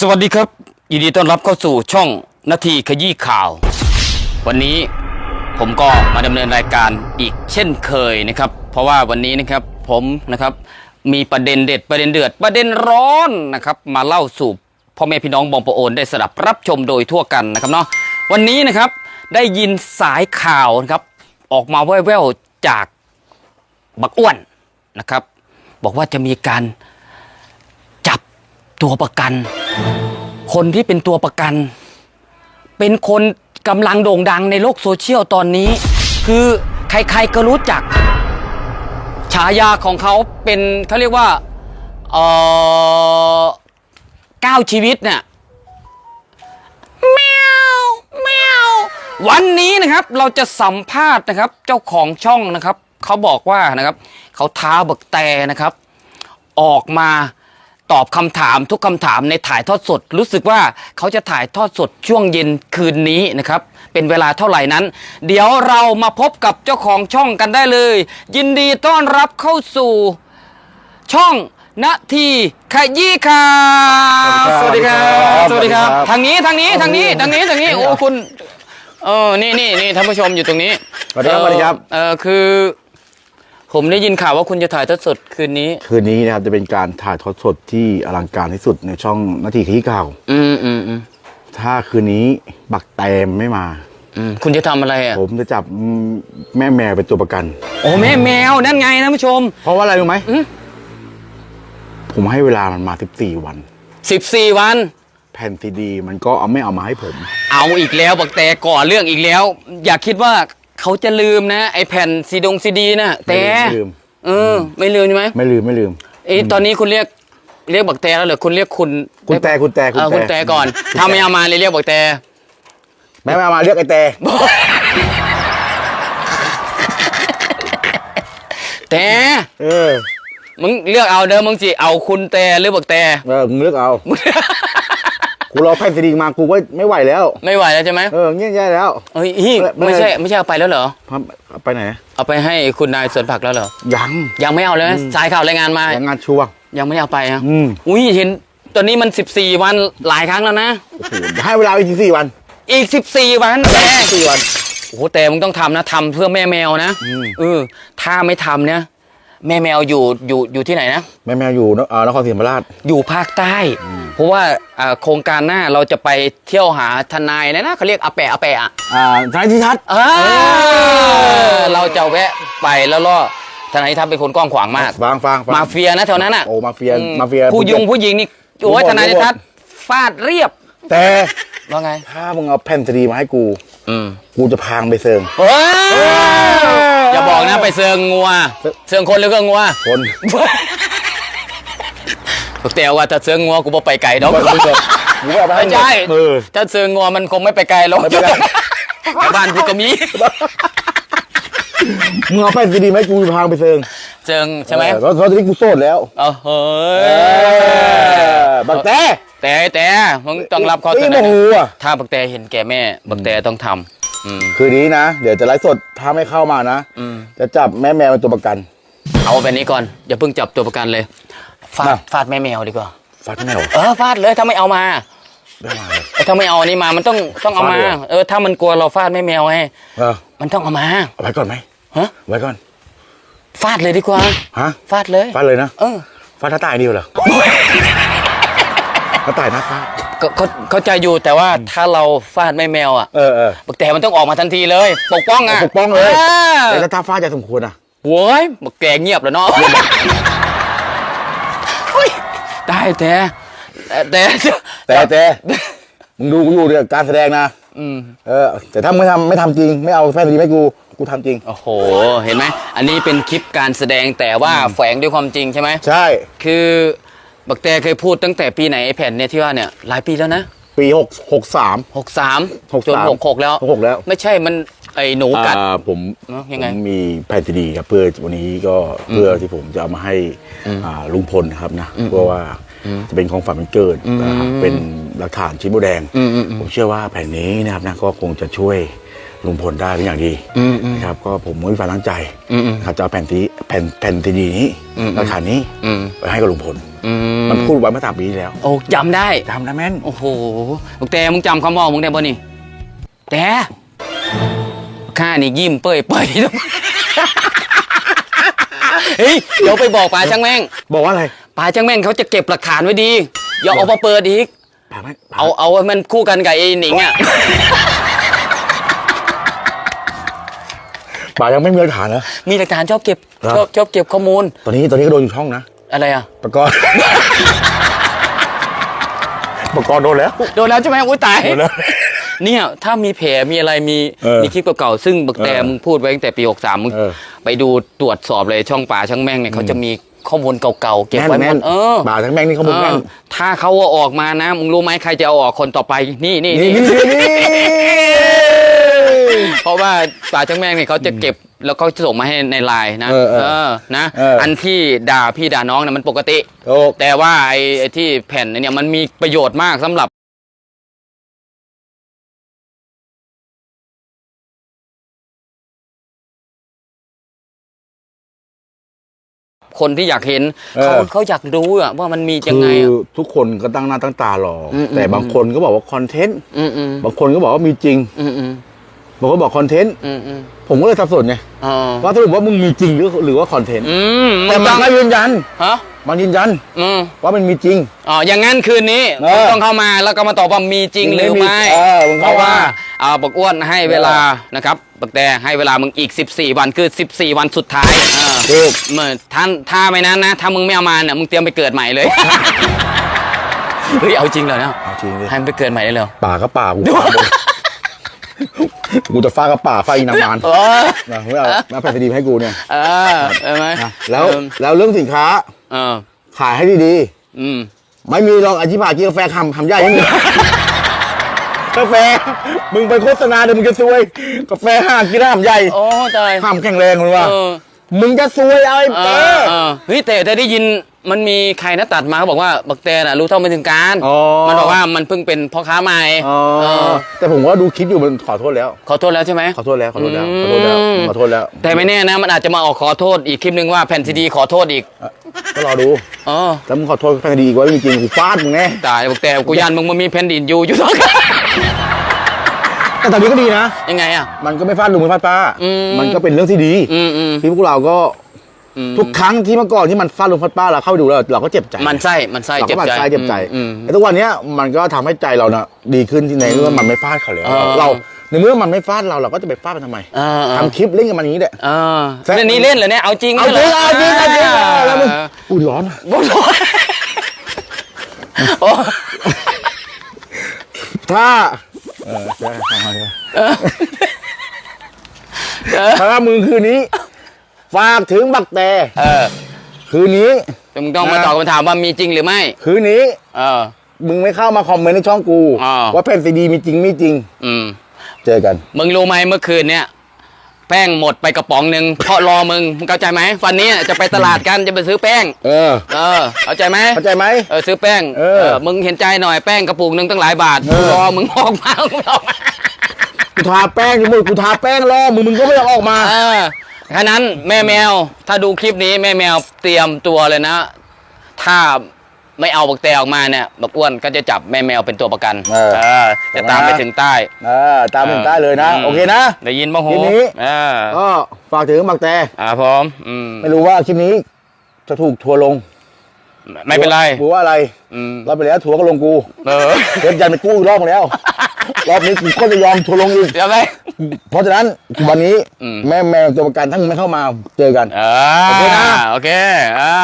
สวัสดีครับยินดีต้อนรับเข้าสู่ช่องนาทีขยี้ข่าว วันนี้ผมก็มาดำเนินรายการอีกเช่นเคยนะครับ เพราะว่าวันนี้นะครับผมนะครับมีประเด็นเด็ดประเด็นเดือดประเด็นร้อนนะครับมาเล่าสู่พ่อแม่พี่น้องบองประโอนได้สดับรับชมโดยทั่วกันนะครับเนาะวันนี้นะครับได้ยินสายข่าวนะครับออกมาแว่วๆจากบักอ้วนนะครับ บอกว่าจะมีการจับตัวประกัน คนที่เป็นตัวประกัน เป็นคนกำลังโด่งดังในโลกโซเชียลตอนนี้ คือใครๆก็รู้จัก ฉายาของเขาเป็นเขาเรียกว่าเออก้าวชีวิตเนี่ยแมวแมววันนี้นะครับเราจะสัมภาษณ์นะครับ เจ้าของช่องนะครับ เขาบอกว่านะครับ เขาท้าบักแต่นะครับ ออกมา ตอบคำถามทุกคำถามในถ่ายทอดสด รู้สึกว่าเขาจะถ่ายทอดสดช่วงเย็นคืนนี้นะครับ เป็นเวลาเท่าไหร่นั้น เดี๋ยวเรามาพบกับเจ้าของช่องกันได้เลย ยินดีต้อนรับเข้าสู่ช่องนาทีขยี้ข่าวสวัสดีครับสวัสดีครับ ทางนี้ทางนี้ทางนี้ทางนี้ทางนี้โอ้คุณเออนี่นี่นี่ท่านผู้ชมอยู่ตรงนี้สวัสดีครับสวัสดีครับเออคือ ผมได้ยินข่าวว่าคุณจะถ่ายทอดสดคืนนี้ คืนนี้นะครับจะเป็นการถ่ายทอดสดที่อลังการที่สุดในช่องนาทีขี้ข่าวอืมอืมอืมถ้าคืนนี้บักแตมไม่มา อืมคุณจะทำอะไรอะผมจะจับแม่แมวเป็นตัวประกัน โอ้แม่แมวนั่นไงท่านผู้ชม เพราะว่าอะไรรู้ไหม อืม ผมให้เวลามันมา 14 วัน 14 วัน แผ่นซีดี มันก็เอาไม่เอามาให้ผม เอาอีกแล้วบักแต่ก่อเรื่องอีกแล้ว อย่าคิดว่า เขาจะลืมนะไอแผ่นซีดงซีดีนะแต่ไม่ลืมเออ ไม่ลืมใช่ไหมไม่ลืมไม่ลืมเอ้ยตอนนี้คุณเรียกเรียกบักแต่แล้วเหรอคุณเรียกคุณคุณแต่คุณแต่เออคุณแต่ก่อนถ้าไม่เอามาเลยเรียกบักแต่แม่ไม่เอามาเรียกไอ้แต่แต่เออมึงเลือกเอาเด้อมึงสิเอาคุณแต่หรือบักแต่เออมึงเลือกเอา กูรอแผ่นซีดีมากูก็ไม่ไหวแล้ว ไม่ไหวแล้วใช่ไหมเออเงี้ยแย่แล้วเฮ้ยอีไม่ไม่ใช่ไม่ใช่เอาไปแล้วเหรอพับไปไหน เอาไปให้คุณนายสวนผักแล้วเหรอยังยังไม่เอาเลยนะสายข่าวรายงานมายังงานชัวร์ยังไม่ได้เอาไปอะอืมอุ้ยเห็นตอนนี้มัน 14 วันหลายครั้งแล้วนะโอ้โหให้เวลาอีกสี่วัน อีก 14 วันแต่สี่วันโอ้โหแต่มึงต้องทำนะทำเพื่อแม่แมวนะอืมเออถ้าไม่ทำเนี่ย แม่แมวอยู่อยู่อยู่ที่ไหนนะ แม่แมวอยู่นเอ่อนครศรีธรรมราช อยู่ภาคใต้ เพราะว่าอ่าโครงการหน้าเราจะไปเที่ยวหาทนายนะนะเขาเรียกอาแปะอาแปะอะอ่าทนายทิทัศน์ เออเราจะแวะไปแล้วล่อทนายทัพเป็นคนกว้างขวางมากฟังฟังฟังมาเฟียนะแถวนั้นอะโอ้มาเฟียอืมาเฟียผู้ยุงผู้หญิงนี่โอ้ยรู้หมด ทนายรู้หมดทัศน์ฟาดเรียบแต่ว่าไงถ้ามึงเอาแผ่นซีดีมาให้กู อืมกูจะพางไปเซิงเฮ้ย อย่าบอกนะไปเซิงงัว เซิงคนหรือก็งัวคนแต่ว่าถ้าเซิงงัวกูบ่ไปไกลดอกคนไม่จบกูก็เอาไปให้ไม่ใช่เออถ้าเซิงงัวมันคงไม่ไปไกลหรอกไม่ไปไกลแต่บ้านกูก็มีมึงเอาแผ่นซีดีมาให้กูจะพางไปเซิงเซิงใช่ไหมเออเพราะเพราะตอนนี้กูโสดแล้วเออเฮ้เอยอบักแต่แต่แต่มึงต้องรับข้อเสเอ้ยนโมอโหอะถ้าบักแต่เห็นแก่แม่บักแต่ต้องทำอืม คืนนี้นะ เดี๋ยวจะไลฟ์สดถ้าไม่เข้ามานะอืมจะจับแม่แมวเป็นตัวประกัน เอาแบบนี้ก่อน อย่าเพิ่งจับตัวประกันเลย ฟาดมาฟาดแม่แมวดีกว่าฟัดแมวเออฟาดเลยถ้าไม่เอามาได้มาเลยถ้าไม่เอาอันนี้มา มันต้องต้องเอามาฟาดเลยเหรอเออถ้ามันกลัวเราฟาดแม่แมวไงเออมันต้องเอามาเอาไว้ก่อนไหมฮะไว้ก่อน ฟาดเลยดีกว่าฮะฟาดเลย ฟาดเลยนะเออฟาดถ้าตายดีกว่าเหรอถ้าตายนะฟาด ก็ก็เข้าใจอยู่แต่ว่าถ้าเราฟาดแม่แมวอะเออเออบักแต่มันต้องออกมาทันทีเลย ปกป้องอะปกป้องเลยอแล้วถ้าฟาดจะสมควรอะโว้ยบักแกเงียบแล้วเนาะเฮ้ยได้แต่แต่แต่แต่มึงดูกูอยู่เดี๋ยวการแสดงนะอืมเออ แต่ถ้าไม่ทำไม่ทำจริง ไม่เอาแฟนดีไม่กูกูทำจริง โอ้โห เห็นไหม อันนี้เป็นคลิปการแสดงแต่ว่าแฝงด้วยความจริงใช่ไหม ใช่ คือ บักแต่เคยพูดตั้งแต่ปีไหนไอ้แผ่นเนี่ยที่ว่าเนี่ยหลายปีแล้วนะปีหกหกสาม หกสาม63 จนหกหกแล้วหกแล้ว ไม่ใช่มันไอ้หนูกัด อ่าผมเนอะยังไงผมมีแผ่นซีดีครับเพื่อวันนี้ก็เพื่อที่ผมจะเอามาให้อ่าลุงพลนะครับนะเพราะว่าจะเป็นของฝันมันเกิดนะครับเป็นหลักฐานชิ้นโบแดงอืมอืมอืมผมเชื่อว่าแผ่นนี้นะครับนะก็คงจะช่วยลุงพลได้เป็นอย่างดีอืมอืมนะครับก็ผมมีความตั้งใจอืมอืมนะครับจะเอาแผ่นซีแผ่นแผ่นซีดีนี้อืมหลักฐานนี้อืมไปให้กับลุงพลอื มมันพูดไว้เมื่อสามปีที่แล้ว โอ้จำได้จำได้แม่นโอ้โหลูกแต่มึงจำคำบอกมึงได้ป่ะนี่แต่ข้านี่ยิ้มเปื่อยเปื่อยเฮ้ยเดี๋ยวไปบอกป่าช่างแม่งบอกว่าอะไรป่าช่างแม่งเขาจะเก็บหลักฐานไว้ดีอย่าเอามาเปิดอีกป่าไม่ป่าเอาเอาให้มันคู่กันกับไอ้หนิงอะป่ายังไม่มีหลักฐานนะมีหลักฐานชอบเก็บครับชอบชอบเก็บข้อมูลตอนนี้ตอนนี้ก็โดนอยู่ช่องนะ อะไรอะปกรณ์ปกรณ์โดนแล้ว โดนแล้วใช่ไหมอุ้ยตาย โดนแล้ว เนี่ย ถ้ามีแผลมีอะไรมีเออมีคลิปเก่าๆซึ่งบักแต่เออมึงพูดไว้ตั้งแต่ปี 63 มึงเออ ไปดูตรวจสอบเลยช่องป่าช่างแม่งเนี่ยเขาจะมีข้อมูลเก่าๆเก็บไว้หมแม่ดนเออป่าทั้งแม่งนี่เขาบอกแม่นเออถ้าเขาเอาออกมานะ มึงรู้ไหมใครจะเอาออกคนต่อไป นี่นี่นี่นี่นี่นี่ เพราะว่าป่าช่างแม่งเนี่ยเขาจะเก็บแล้วเขาจะส่งมาให้ในไลน์นะเออเออนะ เอออัอันที่ด่าพี่ด่าน้องนะมันปกติโอ้แต่ว่าไอ้ไอ้ที่แผ่นเนี่ยมันมีประโยชน์มากสำหรับคนที่อยากเห็นเขาเขาอยากรู้อะว่ามันมียังไงคืออะทุกคนก็ตั้งหน้าตั้งตารออมแต่บางคนก็บอกว่าคอนเทนต์อืมอืมบางคนก็บอกว่ามีจริง อืมอืม บางคนบอกคอนเทนต์อืมอืมผมก็เลยสับสนไงอ๋อว่าสรุปว่ามึงมีจริงหรือหรือว่าคอนเทนต์อืมแต่มันก็ยืนยัน ฮะมันยืนยัน อืมว่ามันมีจริง อ๋ออย่างงั้นคืนนี้เออต้องเข้ามาแล้วก็มาตอบว่ามีจริงหรือไม่เออมึงเพเข้าราะว่ามาอ่าบอกอ้วนให้เวลานะครับบักแต่ให้เวลามึงอีก 14 วันคือ 14 วันสุดท้ายอ่าถูกเมื่อท่านถ้าไม่นั้นนะ ถ้ามึงไม่เอามาเนี่ยมึงเตรียมไปเกิดใหม่เลย เฮ้ยเอาจริงเหรอเนี่ยเอาจริงดิให้มันไปเกิดใหม่ได้เลยเหรอป่าก็ป่ากูฟาดเลย กูจะฟาดกับป่าฟาดอีนางมานเออนะไม่เอาไม่เอาแผ่นซีดีมาให้กูเนี่ยเออเออไหมนะแล้วเออแล้วเรื่องสินค้าเออขายให้ดีอืมๆไม่มีลองอธิบายกินกาแฟคำคำใหญ่ไม่มีกาแฟ มึงไปโฆษณาเดี๋ยวมึงจะซวย กาแฟห้ากินได้คำใหญ่ โอ้ตายห้ามแข็งแรงเลยว่าเออ มึงจะซวยเอาไอ้เอเป้อเออเฮ้ยแต่แต่ได้ยินมันมีใครนะตัดมาเขาบอกว่าบักแตน่ะรู้เท่าไม่ถึงการอ๋อ มันบอกว่ามันเพิ่งเป็นพ่อค้าใหม่อ๋อเออแต่ผมว่าดูคลิปอยู่มันขอโทษแล้ว ขอโทษแล้วใช่ไหม ขอโทษแล้วขอโทษแล้วขอโทษแล้วอืม ขอโทษแล้วแต่ไม่แน่นะมันอาจจะมาออกขอโทษอีกคลิปนึงว่าแผ่นซีดีขอโทษอีกก็รอดูเออแล้วมึงขอโทษแผ่นดีอีกว่าจริงๆกูฟาดมึงแน่ตายบอกแต่กูยันมึงมันมีแผ่นดินอยู่อยู่ต้อง แต่ตอนนี้ก็ดีนะ ยังไงอะ มันก็ไม่ฟาดลุงไม่ฟาดป้า อืม มันก็เป็นเรื่องที่ดี อืมอืมที่พวกเราก็อืมทุกครั้งที่เมื่อก่อนที่มันฟาดลุงฟาดป้าเราเข้าไปดูแล้วเราก็เจ็บใจมันไส้มันไส้เราเจ็ก็บมันใจใจเจ็บใจอืม แต่ทุกวันเนี้ยมันก็ทำให้ใจเราน่ะดีขึ้นที่ในเมื่อมันไม่ฟาดเขาแล้วเออ เราในเมื่อมันไม่ฟาดเราเราก็จะไปฟาดมันทำไมเออเออทำคลิปเล่นกับมันอย่างนี้แหละ เออแซะ เรื่องนี้เล่นเหรอเนี่ยเอาจริงเอาจหริงเอาจริงเอาจริงแล้วมึงเอออุ้ยร้อนบนร้อยโอ้ถ้า เออใช่เอามาเลยเออถ้ามึงคืนนี้ ฝากถึงบักแต่เออ คืนนี้แต่มึงต้องมาตอบคำถามว่ามีจริงหรือไม่ คืนนี้ เออ มึงไม่เข้ามาคอมเมนต์ในช่องกูอ่าว่าแผ่นซีดีมีจริงไม่จริง อืม เจอกัน มึงรู้ไหมเมื่อคืนเนี่ย แป้งหมดไปกระป๋องหนึ่งเพราะรอมึงมึงเข้าใจไหมวันนี้จะไปตลาดกันจะไปซื้อแป้ง เออ เออเข้าใจไหมเข้าใจไหมเออซื้อแป้งเออมึงเห็นใจหน่อยแป้งกระปุกหนึ่งตั้งหลายบาทเออรอมึงออกมามึงไม่ออกมากูทาแป้งอยู่มึงกูทาแป้งรอมึงมึงก็ไม่อยากออกมาเออฉะนั้นแม่แมว ถ้าดูคลิปนี้แม่แมวเตรียมตัวเลยนะ ถ้า ไม่เอาบักแตออกมาเนี่ยบักอ้วนก็จะจับแม่แมวเป็นตัวประกันเออเออจะตามไปถึงใต้ เออตามถึงใต้เลยนะมโอเคนะ ได้ยินบ้างโหคลิปนี้ เออก็ฝากถึงบักแต่อ่าพร้อมอืมไม่รู้ว่าคลิปนี้ จะถูกทัวร์ลงไม่เป็นไรหรือว่าอะไรอืมรอบไปแล้วทัวร์ก็ลงกูเออเทปยันไปกู้อีกรอบมาแล้ว รอบนี้กูก็จะยอมทัวร์ลงอีก เดี๋ยวไป เพราะฉะนั้นวันนี้อืม แม่แมวตัวประกันถ้ามึงไม่เข้ามาเจอกัน เอโอเคนะ โอเคอ่า